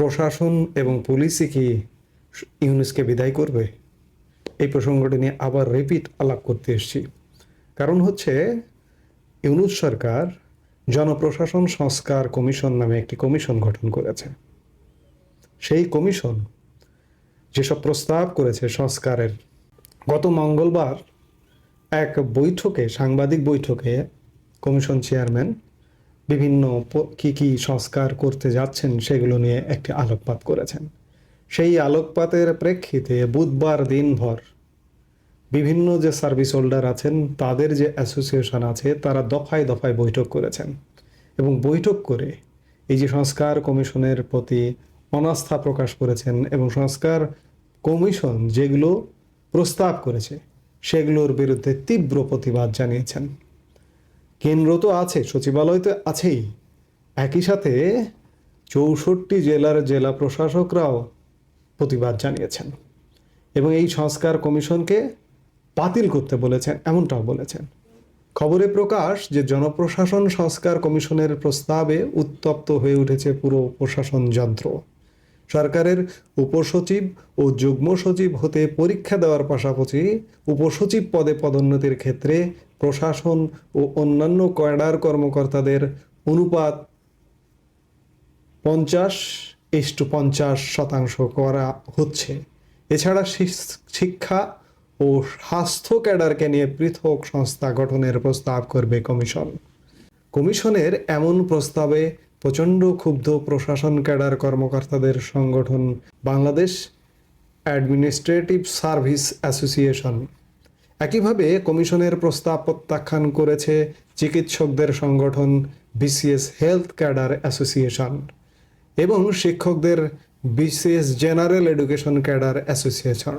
প্রশাসন এবং পুলিশই কি ইউনুসকে বিদায় করবে? এই প্রসঙ্গটি নিয়ে আবার রিপিট আলাপ করতে এসেছি। কারণ হচ্ছে, ইউনুস সরকার জনপ্রশাসন সংস্কার কমিশন নামে একটি কমিশন গঠন করেছে। সেই কমিশন যেসব প্রস্তাব করেছে সংস্কারের, গত মঙ্গলবার এক বৈঠকে, সাংবাদিক বৈঠকে কমিশন চেয়ারম্যান বিভিন্ন কি কি সংস্কার করতে যাচ্ছেন সেগুলো নিয়ে একটি আলোকপাত করেছেন। সেই আলোকপাতের প্রেক্ষিতে বুধবার দিনভর বিভিন্ন যে সার্ভিস হোল্ডার আছেন, তাদের যে অ্যাসোসিয়েশন আছে, তারা দফায় দফায় বৈঠক করেছেন এবং বৈঠক করে এই যে সংস্কার কমিশনের প্রতি অনাস্থা প্রকাশ করেছেন এবং সংস্কার কমিশন যেগুলো প্রস্তাব করেছে, সেগুলোর বিরুদ্ধে তীব্র প্রতিবাদ জানিয়েছেন। কেন্দ্র তো আছে, সচিবালয় তো আছেই। একই সাথে চৌষট্টি জেলার জেলা প্রশাসকরাও প্রতিবাদ জানিয়েছেন এবং এই সংস্কার কমিশনকে বাতিল করতে বলেছেন, এমনটাও বলেছেন। খবরে প্রকাশ যে জনপ্রশাসন সংস্কার কমিশনের প্রস্তাবে উত্তপ্ত হয়ে উঠেছে পুরো প্রশাসন যন্ত্র। সরকারের উপসচিব ও যুগ্ম সচিব হতে পরীক্ষা দেওয়ার পাশাপাশি উপসচিব পদে পদোন্নতির ক্ষেত্রে প্রশাসন ও অন্যান্য ক্যাডার কর্মকর্তাদের অনুপাত পঞ্চাশ ইস্টু পঞ্চাশ শতাংশ করা হচ্ছে। এছাড়া শিক্ষা ও স্বাস্থ্য ক্যাডারকে নিয়ে পৃথক সংস্থা গঠনের প্রস্তাব করবে কমিশন। কমিশনের এমন প্রস্তাবে প্রচণ্ড ক্ষুব্ধ প্রশাসন ক্যাডার কর্মকর্তাদের সংগঠন, বাংলাদেশ অ্যাডমিনিস্ট্রেটিভ সার্ভিস অ্যাসোসিয়েশন। একইভাবে কমিশনের প্রস্তাব প্রত্যাখ্যান করেছে চিকিৎসকদের সংগঠন বিসিএস হেলথ ক্যাডার অ্যাসোসিয়েশন এবং শিক্ষকদের BCS general education cadre association.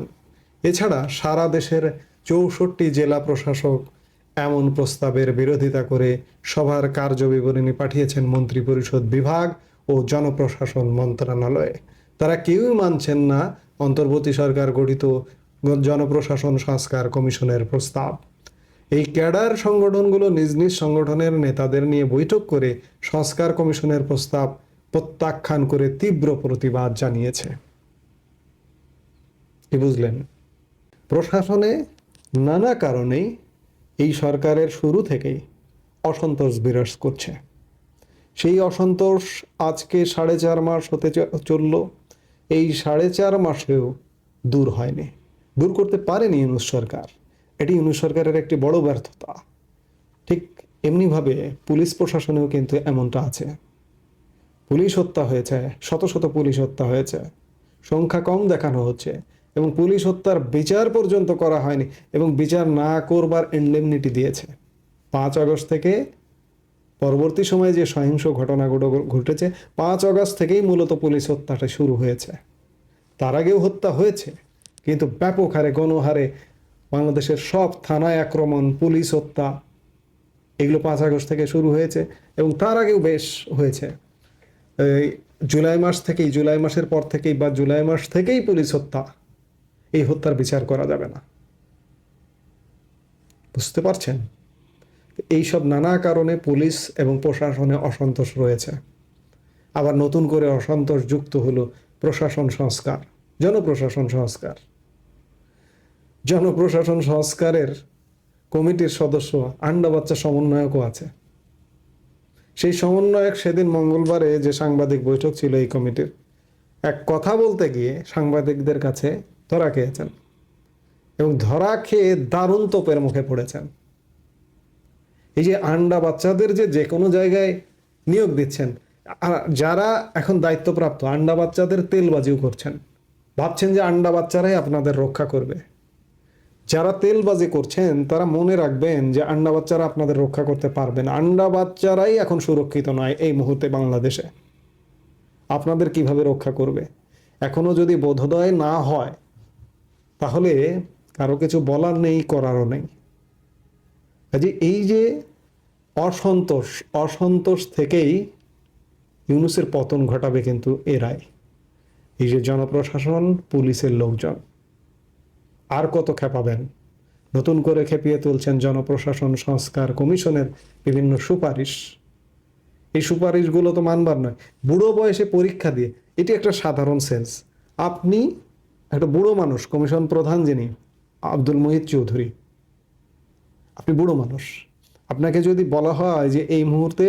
এছাড়া সারা দেশের চৌষট্টি জেলা প্রশাসক এমন প্রস্তাবের বিরোধিতা করে সভার কার্যবিবরণী পাঠিয়েছেন মন্ত্রিপরিষদ বিভাগ ও জনপ্রশাসন মন্ত্রণালয়ে। তারা কেউই মানছেন না অন্তর্বর্তী সরকার গঠিত জনপ্রশাসন সংস্কার কমিশনের প্রস্তাব। এই ক্যাডার সংগঠনগুলো নিজ নিজ সংগঠনের নেতাদের নিয়ে বৈঠক করে সংস্কার কমিশনের প্রস্তাব প্রত্যাখ্যান করে তীব্র প্রতিবাদ জানিয়েছে। কি বুঝলেন? প্রশাসনে নানা কারণেই এই সরকারের শুরু থেকেই অসন্তোষ বিরাজ করছে। সেই অসন্তোষ আজকে সাড়ে চার মাস হতে চলল। এই সাড়ে চার মাসেও দূর হয়নি। দূর করতে পারেনি ইউনুস সরকার। এটি ইউনুস সরকারের একটি বড় ব্যর্থতা। ঠিক এমনিভাবে পুলিশ প্রশাসনেও কিন্তু এমনটা আছে। পুলিশ হত্যা হয়েছে, শত শত পুলিশ হত্যা হয়েছে। সংখ্যা কম দেখানো হচ্ছে। এবং পুলিশ হত্যার বিচার পর্যন্ত করা হয়নি এবং বিচার না করবার ইন্ডেমনিটি দিয়েছে। পাঁচ আগস্ট থেকে পরবর্তী সময়ে যে সহিংস ঘটনাগুলো ঘটেছে, পাঁচ আগস্ট থেকেই মূলত পুলিশ হত্যাটা শুরু হয়েছে। তার আগেও হত্যা হয়েছে, কিন্তু ব্যাপক হারে, গণহারে বাংলাদেশের সব থানায় আক্রমণ, পুলিশ হত্যা, এগুলো পাঁচ আগস্ট থেকে শুরু হয়েছে এবং তার আগেও বেশ হয়েছে। জুলাই মাস থেকেই, জুলাই মাসের পর থেকেই বা জুলাই মাস থেকেই পুলিশ হত্যা এই হত্যার বিচার করা যাবে না। বুঝতে পারছেন? এইসব নানা কারণে পুলিশ এবং প্রশাসনে অসন্তোষ রয়েছে। আবার নতুন করে অসন্তোষ যুক্ত হলো প্রশাসন সংস্কার, জনপ্রশাসন সংস্কার। জনপ্রশাসন সংস্কারের কমিটির সদস্য আন্ডা বাচ্চা সমন্বয়কও আছে। সেই সমন্বয়ক সেদিন মঙ্গলবারে যে সাংবাদিক বৈঠক ছিল এই কমিটির, এক কথা বলতে গিয়ে সাংবাদিকদের কাছে ধরা খেয়েছেন। এবং ধরা খেয়ে দারুণ তোপের মুখে পড়েছেন। এই যে আন্ডা বাচ্চাদের যে যে কোনো জায়গায় নিয়োগ দিচ্ছেন যারা এখন দায়িত্বপ্রাপ্ত, আন্ডা বাচ্চাদের তেলবাজিও করছেন। ভাবছেন যে আন্ডা বাচ্চারাই আপনাদের রক্ষা করবে। যারা তেলবাজি করছেন, তারা মনে রাখবেন যে আন্ডা বাচ্চারা আপনাদের রক্ষা করতে পারবেন আন্ডা বাচ্চারাই এখন সুরক্ষিত নয় এই মুহূর্তে বাংলাদেশে। আপনাদের কীভাবে রক্ষা করবে? এখনও যদি বোধোদয় না হয় তাহলে কারও কিছু বলার নেই, করারও নেই। কাজে এই যে অসন্তোষ অসন্তোষ থেকেই ইউনুসের পতন ঘটাবে কিন্তু এরাই এই যে জনপ্রশাসন, পুলিশের লোকজন, আর কত খেপাবেন? নতুন করে খেপিয়ে তুলছেন জনপ্রশাসন, সংস্কার কমিশনের বিভিন্ন সুপারিশ। এই সুপারিশগুলো তো মানবার নয়। বুড়ো বয়সে পরীক্ষা দিয়ে, এটি একটা সাধারণ সেন্স। আপনি একটা বুড়ো মানুষ, কমিশন প্রধান যিনি, আব্দুল মহিত চৌধুরী। আপনি বুড়ো মানুষ। আপনাকে যদি বলা হয় যে এই মুহূর্তে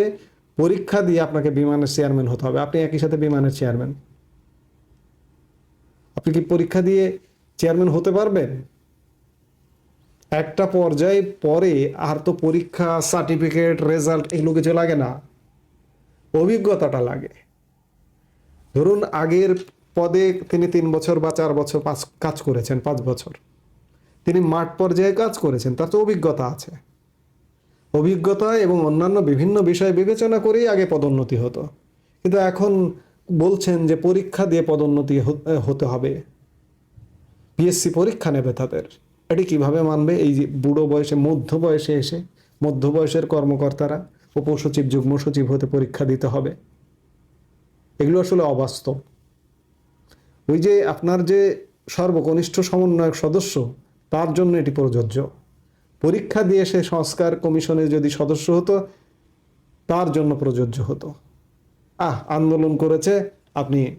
পরীক্ষা দিয়ে আপনাকে বিমানের চেয়ারম্যান হতে হবে, আপনি একই সাথে বিমানের চেয়ারম্যান। আপনি কি পরীক্ষা দিয়ে চেয়ারম্যান হতে পারবেন? একটা পর্যায়ে পরে আর তো পরীক্ষা, সার্টিফিকেট, রেজাল্ট এগুলো কিছু লাগে না, অভিজ্ঞতাটা লাগে। ধরুন আগের পদে তিনি তিন বছর বা চার বছর পাঁচ কাজ করেছেন, পাঁচ বছর। তিনি মাঠ পর্যায়ে কাজ করেছেন, তার তো অভিজ্ঞতা আছে। অভিজ্ঞতা এবং অন্যান্য বিভিন্ন বিষয় বিবেচনা করেই আগে পদোন্নতি হতো। কিন্তু এখন বলছেন যে পরীক্ষা দিয়ে পদোন্নতি হতে হবে। পিএসসি পরীক্ষা নেবে তাদের। এটি কীভাবে মানবে? এই যে বুড়ো বয়সে, মধ্য বয়সে এসে, মধ্য বয়সের কর্মকর্তারা উপসচিব যুগ্ম সচিব হতে পরীক্ষা দিতে হবে। এগুলো আসলে অবাস্তব। ওই যে আপনার যে সর্বকনিষ্ঠ সমন্বয়ক সদস্য, তার জন্য এটি প্রযোজ্য। পরীক্ষা দিয়ে সে সংস্কার কমিশনে যদি সদস্য হতো, তার জন্য প্রযোজ্য হতো। আহ, আন্দোলন করেছে, আপনি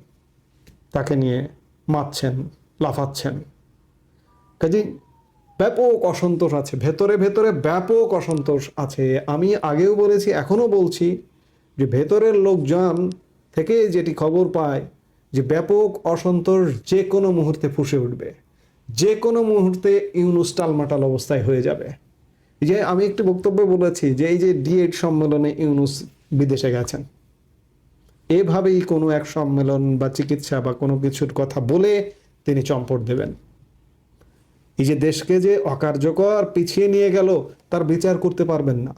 তাকে নিয়ে মাতছেন লাফাচ্ছেন। কাজে ব্যাপক অসন্তোষ আছে, ভেতরে ভেতরে ব্যাপক অসন্তোষ আছে। আমি আগেও বলেছি, এখনও বলছি যে ভেতরের লোকজন থেকে যেটি খবর পায় যে ব্যাপক অসন্তোষ যে কোনো মুহূর্তে ফুসে উঠবে। যে কোনো মুহূর্তে ইউনুস টালমাটাল অবস্থায় হয়ে যাবে। এই যে আমি একটি বক্তব্য বলেছি যে এই যে ডিএড সম্মেলনে ইউনুস বিদেশে গেছেন। এভাবেই কোনো এক সম্মেলন বা চিকিৎসা বা কোনো কিছুর কথা বলে তিনি চম্পট দেবেন। এই যে দেশকে যে অকার্যকর পিছিয়ে নিয়ে গেল, তার বিচার করতে পারবেন না।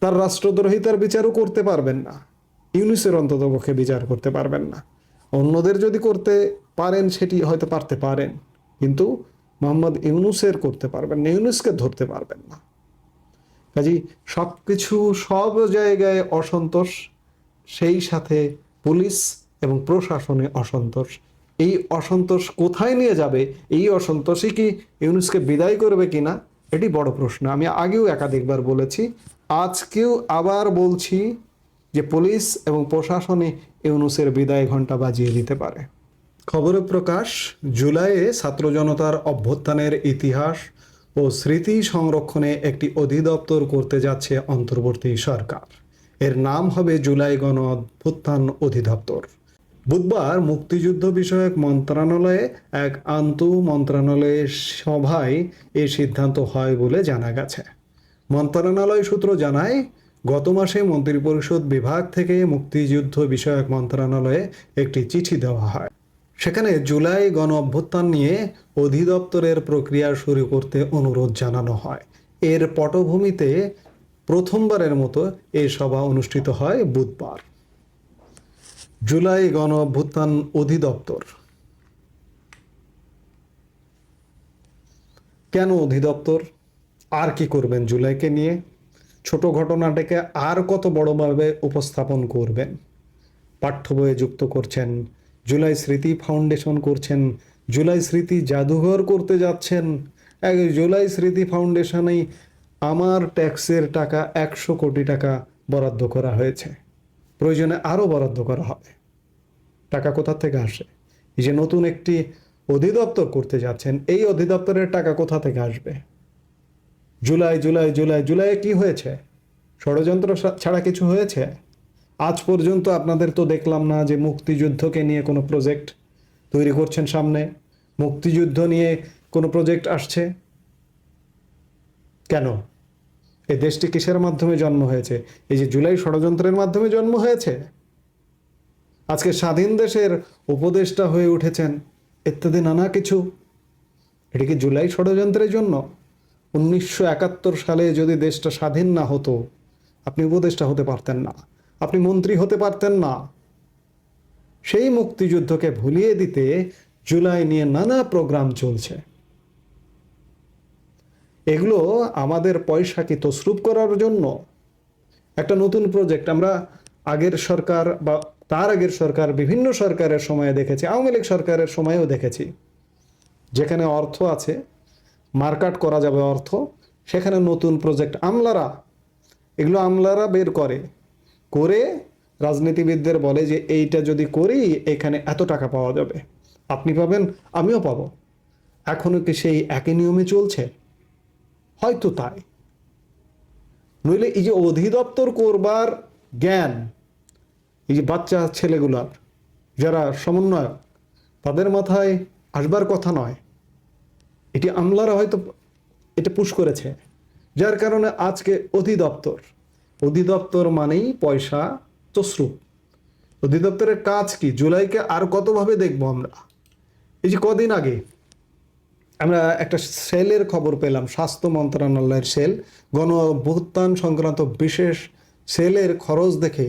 তার রাষ্ট্রদ্রোহিতার বিচারও করতে পারবেন না। ইউনিসের অন্ততপক্ষে বিচার করতে পারবেন না। অন্যদের যদি করতে পারেন, সেটি হয়তো পারতে পারেন। কিন্তু মোহাম্মদ ইউনুসের করতে পারবেন না, ইউনুসকে ধরতে পারবেন না। কাজেই সব কিছু সব জায়গায় অসন্তোষ, সেই সাথে পুলিশ এবং প্রশাসনে অসন্তোষ। এই অসন্তোষ কোথায় নিয়ে যাবে, এই অসন্তোষই কি ইউনুসকে বিদায় করবে কিনা, এটি বড় প্রশ্ন। আমি আগেও একাধিকবার বলেছি, আজকেও আবার বলছি যে পুলিশ এবং প্রশাসনে ইউনুসের বিদায় ঘণ্টা বাজিয়ে দিতে পারে। খবরে প্রকাশ, জুলাইয়ে ছাত্র জনতার অভ্যুত্থানের ইতিহাস ও স্মৃতি সংরক্ষণে একটি অধিদপ্তর করতে যাচ্ছে অন্তর্বর্তী সরকার। এর নাম হবে জুলাই গণ অভ্যুত্থান অধিদপ্তর। বুধবার মুক্তিযুদ্ধ বিষয়ক মন্ত্রণালয়ে এক আন্ত মন্ত্রণালয়ের সভায় এ সিদ্ধান্ত হয় বলে জানা গেছে। মন্ত্রণালয় সূত্র জানায় গত মাসে মন্ত্রিপরিষদ বিভাগ থেকে মুক্তিযুদ্ধ বিষয়ক মন্ত্রণালয়ে একটি চিঠি দেওয়া হয়। সেখানে জুলাই গণ অভ্যুত্থান নিয়ে অধিদপ্তরের প্রক্রিয়া শুরু করতে অনুরোধ জানানো হয়। এর পটভূমিতে প্রথমবারের মতো এই সভা অনুষ্ঠিত হয় বুধবার। জুলাই গণ অভ্যুত্থান অধিদপ্তর। কেন অধিদপ্তর? আর কি করবেন জুলাইকে নিয়ে? ছোট ঘটনাটাকে আর কত বড়ভাবে উপস্থাপন করবেন? পাঠ্য বইয়ে যুক্ত করছেন, জুলাই স্মৃতি ফাউন্ডেশন করছেন, জুলাই স্মৃতি জাদুঘর করতে যাচ্ছেন। এক জুলাই স্মৃতি ফাউন্ডেশনেই আমার ট্যাক্সের টাকা একশো কোটি টাকা বরাদ্দ করা হয়েছে। প্রয়োজনে আরও বরাদ্দ করা হবে। টাকা কোথা থেকে আসে? এই যে নতুন একটি অধিদপ্তর করতে যাচ্ছেন, এই অধিদপ্তরের টাকা কোথা থেকে আসবে? জুলাই জুলাই জুলাই জুলাইয়ে কি হয়েছে? ষড়যন্ত্র ছাড়া কিছু হয়েছে? আজ পর্যন্ত আপনাদের তো দেখলাম না যে মুক্তিযুদ্ধকে নিয়ে কোনো প্রজেক্ট তৈরি করছেন সামনে। মুক্তিযুদ্ধ নিয়ে কোনো প্রজেক্ট আসছে? কেন? এই দেশটি কিসের মাধ্যমে জন্ম হয়েছে? এই যে জুলাই ষড়যন্ত্রের মাধ্যমে জন্ম হয়েছে? আজকে স্বাধীন দেশের উপদেষ্টা হয়ে উঠেছেন। ইত্যাদি নানা কিছু। এটি কি জুলাই ষড়যন্ত্রের জন্য? উনিশশো একাত্তর সালে যদি দেশটা স্বাধীন না হতো, আপনি উপদেষ্টা হতে পারতেন না, আপনি মন্ত্রী হতে পারতেন না। সেই মুক্তিযুদ্ধকে ভুলিয়ে দিতে জুলাই নিয়ে নানা প্রোগ্রাম চলছে। এগুলো আমাদের পয়সাকে তসরুপ করার জন্য। একটা নতুন প্রজেক্ট আমরা আগের সরকার বা তার আগের সরকার বিভিন্ন সরকারের সময়ে দেখেছি, আওয়ামী লীগ সরকারের সময়েও দেখেছি। যেখানে অর্থ আছে মার্কাট করা যাবে অর্থ। সেখানে নতুন প্রজেক্ট আমলারা, এগুলো আমলারা বের করে। করে রাজনীতিবিদদের বলে যে, এইটা যদি করি, এখানে এত টাকা পাওয়া যাবে। আপনি পাবেন, আমিও পাবো। এখনও কি সেই একই নিয়মে চলছে? হয়তো তাই। নইলে এই যে অধিদপ্তর করবার জ্ঞান, এই যে বাচ্চা ছেলেগুলার, যারা সমন্বয়ক, তাদের মাথায় আসবার কথা নয়। এটি আমলারা হয়তো এটা পুশ করেছে। যার কারণে আজকে অধিদপ্তর অধিদপ্তর মানেই পয়সা তসরুপ অধিদপ্তরের কাজ কি? জুলাইকে আর কতভাবে দেখব আমরা? এই যে কদিন আগে আমরা একটা সেলের খবর পেলাম, স্বাস্থ্য মন্ত্রণালয়ের সেল। গণ সংক্রান্ত বিশেষ সেলের খরচ দেখে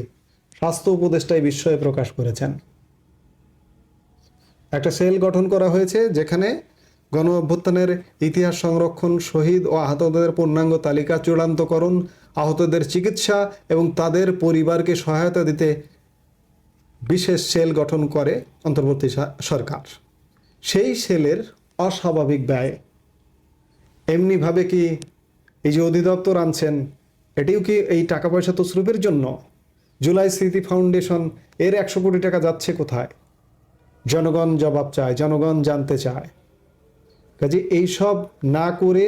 স্বাস্থ্য উপদেষ্টায় বিস্ময় প্রকাশ করেছেন। একটা সেল গঠন করা হয়েছে যেখানে গণ অভ্যুত্থানের ইতিহাস সংরক্ষণ, শহীদ ও আহতদের পূর্ণাঙ্গ তালিকা চূড়ান্তকরণ আহতদের চিকিৎসা এবং তাদের পরিবারকে সহায়তা দিতে বিশেষ সেল গঠন করে অন্তর্বর্তী সরকার। সেই সেলের অস্বাভাবিক ব্যয় এমনিভাবে কি এই যে অধিদপ্তর আনছেন, এটিও কি এই টাকা পয়সা তসরুপের জন্য? জুলাই স্মৃতি ফাউন্ডেশন, এর একশো কোটি টাকা যাচ্ছে কোথায়? জনগণ জবাব চায়, জনগণ জানতে চায়। কাজে এইসব না করে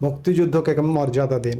মুক্তিযুদ্ধকে মর্যাদা দিন?